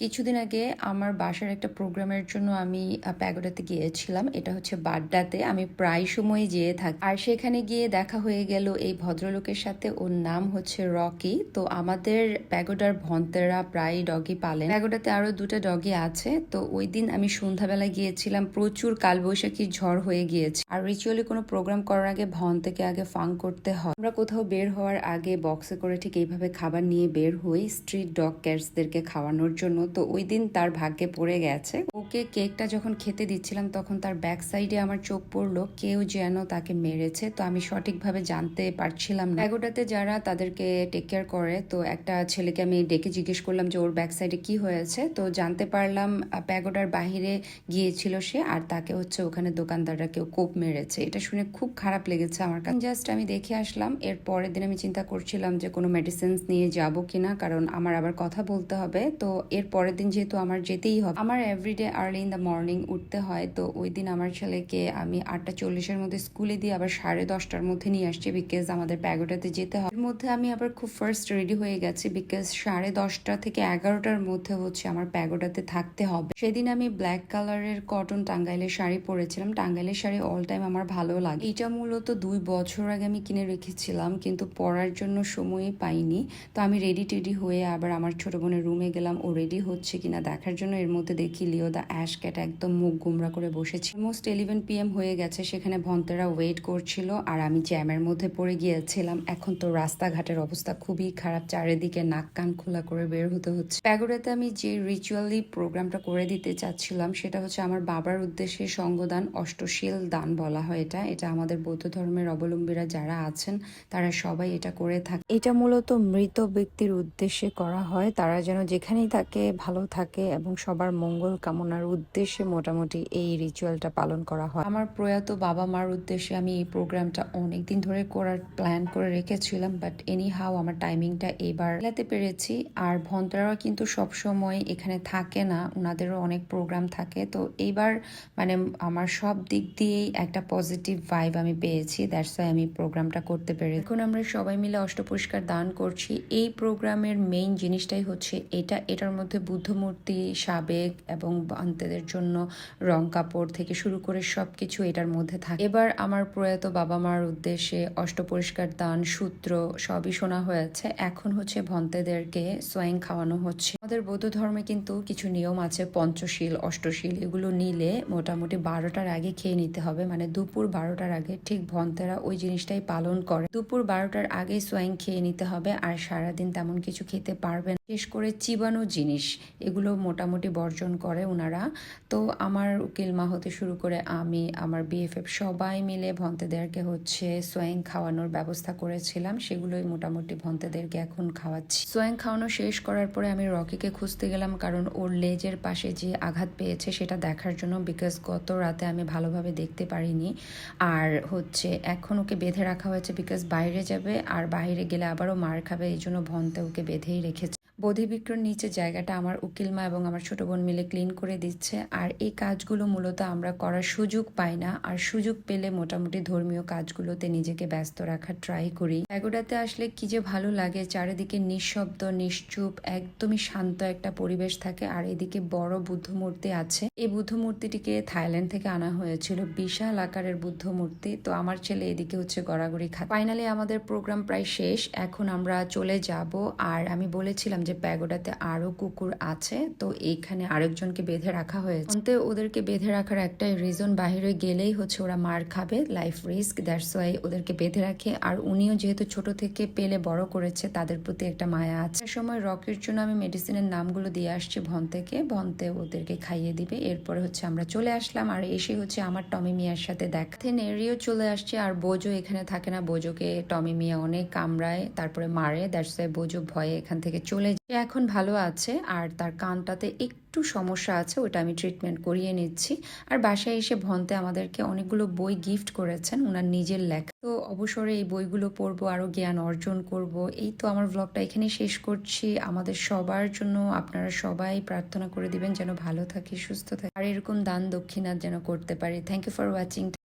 কিছুদিন আগে আমার বাসার একটা প্রোগ্রামের জন্য আমি প্যাগোডাতে গিয়েছিলাম। এটা হচ্ছে বাড্ডাতে। আমি প্রায় সময় যেয়ে থাকি। আর সেখানে গিয়ে দেখা হয়ে গেল এই ভদ্রলোকের সাথে। ওর নাম হচ্ছে রকি। তো আমাদের প্যাগোডার ভন্তেরা প্রায় ডগি পালেন। প্যাগোডাতে আরও দুটো ডগি আছে। তো ওই দিন আমি সন্ধ্যাবেলা গিয়েছিলাম। প্রচুর কালবৈশাখী ঝড় হয়ে গিয়েছে। আর রিচুয়ালি কোনো প্রোগ্রাম করার আগে ভন থেকে আগে ফাং করতে হয়। আমরা কোথাও বের হওয়ার আগে বক্সে করে ঠিক এইভাবে খাবার নিয়ে বের হই। স্ট্রিট ডগ ক্যাটসদেরকে খাওয়ানোর জন্য। তো ওই দিন তার ভাগ্যে পড়ে গেছে। ওকে কেকটা যখন খেতে দিচ্ছিলাম, তখন তার ব্যাক সাইডে আমার চোখ পড়ল, কেউ যেন তাকে মেরেছে। তো আমি সঠিকভাবে জানতে পারছিলাম না। এগোটাতে যারা তাদেরকে টেক কেয়ার করে, তো একটা ছেলেকে আমি ডেকে জিজ্ঞেস করলাম যে, ওর ব্যাক সাইডে কি হয়েছে? তো জানতে পারলাম প্যাগোডার বাহিরে গিয়েছিল সে, আর তাকে হচ্ছে ওখানে দোকানদাররা কেউ কোপ মেরেছে। এটা শুনে খুব খারাপ লেগেছে আমার কাছে। জাস্ট আমি দেখে আসলাম, এর পরের দিন আমি চিন্তা করছিলাম যে, কোনো মেডিসিনস নিয়ে যাব কিনা, কারণ আমার আবার কথা বলতে হবে। তো এর পরের দিন যেহেতু আমার যেতেই হবে। আমার everyday early in the morning উঠতে হয়, তো ওই দিন আমার ছেলেকে আমি আটটা চল্লিশের মধ্যে স্কুলে দিয়ে আবার সাড়ে দশটার মধ্যে নিয়ে আসছি বিকজ আমাদের প্যাগোটাতে যেতে হয়। এর মধ্যে আমি আবার খুব ফার্স্ট রেডি হয়ে গেছি বিকজ সাড়ে দশটা থেকে এগারোটার মধ্যে হচ্ছে আমার প্যাগোটাতে থাকতে হবে। সেদিন আমি ব্ল্যাক কালারের কটন টাঙ্গাইলের শাড়ি পরেছিলাম। টাঙ্গাইলের শাড়ি অল টাইম আমার ভালো লাগে। এটা মূলত দুই বছর আগে আমি কিনে রেখেছিলাম, কিন্তু পরার জন্য সময়ই পাইনি। তো আমি রেডি টেডি হয়ে আবার আমার ছোট বোনের রুমে গেলাম, ও রেডি হচ্ছে কিনা দেখার জন্য, এর মধ্যে দেখি লিও দা অ্যাশ ক্যাট একদম মুখ গুমরা করে বসেছি। অলমোস্ট ইলেভেন পিএম হয়ে গেছে, সেখানে ভন্তেরা ওয়েট করছিল আর আমি জ্যামের মধ্যে পড়ে গিয়েছিলাম। এখন তো রাস্তাঘাটের অবস্থা খুবই খারাপ, চারিদিকে নাক কান খোলা করে বের হতে হচ্ছে। প্যাগোডাতে আমি যে রিচুয়ালি প্রোগ্রামটা করে দিতে চাচ্ছিলাম, সেটা হচ্ছে আমার বাবার উদ্দেশ্যে সঙ্গদান, অষ্টশীল দান বলা হয় এটা। এটা আমাদের বৌদ্ধ ধর্মের অবলম্বীরা যারা আছেন, তারা সবাই এটা করে থাকে। এটা মূলত মৃত ব্যক্তির উদ্দেশ্যে করা হয়। তারা যেন যেখানেই থাকে ভালো থাকে এবং সবার মঙ্গল কামনার উদ্দেশ্যে মোটামুটি এই রিচুয়ালটা পালন করা হয়। আমার প্রয়াত বাবা মার উদ্দেশ্যে আমি এই প্রোগ্রামটা অনেক দিন ধরে করার প্ল্যান করে রেখেছিলাম বাট এনি হাও আমার টাইমিংটা এবার মেলাতে পেরেছি। আর ভন্তরাও কিন্তু সব সময় এখানে থাকে না ওনাদেরও অনেক প্রোগ্রাম থাকে। তো এইবার মানে আমার সব দিক দিয়েই একটা পজিটিভ ভাইব আমি পেয়েছি দ্যাটস ওয়াই আমি প্রোগ্রামটা করতে পেরেছি। এখন আমরা সবাই মিলে অষ্টপুরস্কার দান করছি। এই প্রোগ্রামের মেইন জিনিসটাই হচ্ছে এটা, এটার মধ্যে বুদ্ধ মূর্তি সাবেক এবং বান্তেদের জন্য রং কাপড় থেকে শুরু করে সবকিছু এটার মধ্যে থাকে। এবার আমার প্রয়াত বাবা মার উদ্দেশ্যে অষ্টপরিষ্কার দান, সূত্র সবই শোনা হয়েছে। এখন হচ্ছে ভন্তেদেরকে সোয়াইং খাওয়ানো হচ্ছে। আমাদের বৌদ্ধ ধর্মে কিন্তু কিছু নিয়ম আছে, পঞ্চশীল, অষ্টশীল, এগুলো নিলে মোটামুটি বারোটার আগে খেয়ে নিতে হবে। মানে দুপুর বারোটার আগে ঠিক ভন্তেরা ওই জিনিসটাই পালন করে। দুপুর বারোটার আগেই সোয়াইং খেয়ে নিতে হবে, আর সারাদিন তেমন কিছু খেতে পারবে না। বিশেষ করে চিবানো জিনিস। এগুলো মোটামুটি বর্জন করে ওনারা তো আমার উকিল মা হতে শুরু করে আমি, আমার বিএফএফ সবাই মিলে ভন্তেদেরকে হচ্ছে সোয়াইং খাওয়ানোর ব্যবস্থা করেছিলাম। সেগুলোই মোটামুটি ভন্তেদেরকে এখন খাওয়াচ্ছি। সোয়াইং খাওয়ানো শেষ করার পরে আমি রকিকে খুঁজতে গেলাম কারণ ওর লেজের পাশে যে আঘাত পেয়েছে সেটা দেখার জন্য বিকজ গত রাতে আমি ভালোভাবে দেখতে পারিনি। আর হচ্ছে এখন ওকে বেঁধে রাখা হয়েছে বিকজ বাইরে যাবে আর বাইরে গেলে আবারও মার খাবে, এই জন্য ভন্তে ওকে বেঁধেই রেখেছে। বোধিবিক্রর নিচে জায়গাটা আমার উকিলমা এবং আমার ছোট বোন মিলে ক্লিন করে দিচ্ছে। আর এই কাজগুলো মূলত আমরা করার সুযোগ পাই না। আর সুযোগ পেলে মোটামুটি ধর্মীয় কাজগুলোতে নিজেকে ব্যস্ত রাখার ট্রাই করি। প্যাগোডাতে আসলে কি যে ভালো লাগে, চারিদিকে নিঃশব্দ, নিশ্চুপ, একদমই শান্ত একটা পরিবেশ থাকে। আর এদিকে বড় বুদ্ধ মূর্তি আছে। এই বুদ্ধ মূর্তিটিকে থাইল্যান্ড থেকে আনা হয়েছিল। বিশাল আকারের বুদ্ধ মূর্তি তো আমার ছেলে এদিকে হচ্ছে গড়াগড়ি খা ফাইনালি আমাদের প্রোগ্রাম প্রায় শেষ। এখন আমরা চলে যাব। আর আমি বলেছিলাম যে প্যাগোডাতে আরও কুকুর আছে, তো এইখানে আরেকজনকে বেঁধে রাখা হয়েছে। অন্তে ওদেরকে বেঁধে রাখার একটাই রিজন বাইরে গেলেই হচ্ছে ওরা মার খাবে লাইফ রিস্ক দ্যাটস ওয়াই ওদেরকে বেঁধে রাখে। আর উনিও যেহেতু ছোট থেকে পেলে বড় করেছে, তাদের প্রতি একটা মায়া আছে। সময় রকের জন্য আমি মেডিসিনের নামগুলো দিয়ে আসছি ভন থেকে। ভনতে ওদেরকে খাইয়ে দিবে। এরপরে হচ্ছে আমরা চলে আসলাম। আর এসে হচ্ছে আমার টমি মিয়ার সাথে দেখা। নেরিও চলে আসছে। আর বোজো এখানে থাকে না। বোজোকে টমি মিয়া অনেক কামড়ায়, তারপরে মারে। দ্যাটস ওয়াই বোজো ভয়ে এখান থেকে চলে এখন ভালো আছে, আর তার কানটাতে একটু সমস্যা আছে, ওটা আমি ট্রিটমেন্ট করিয়ে নিচ্ছি। আর বাসায় এসে ভন্তে আমাদেরকে অনেকগুলো বই গিফট করেছেন ওনার নিজের লেখা। তো অবসরে এই বইগুলো পড়ব আরও জ্ঞান অর্জন করব। এই তো আমার ব্লগটা এখানে শেষ করছি। আমাদের সবার জন্য আপনারা সবাই প্রার্থনা করে দিবেন, যেন ভালো থাকি, সুস্থ থাকি। আর এরকম দান দক্ষিণা যেন করতে পারি। Thank you for watching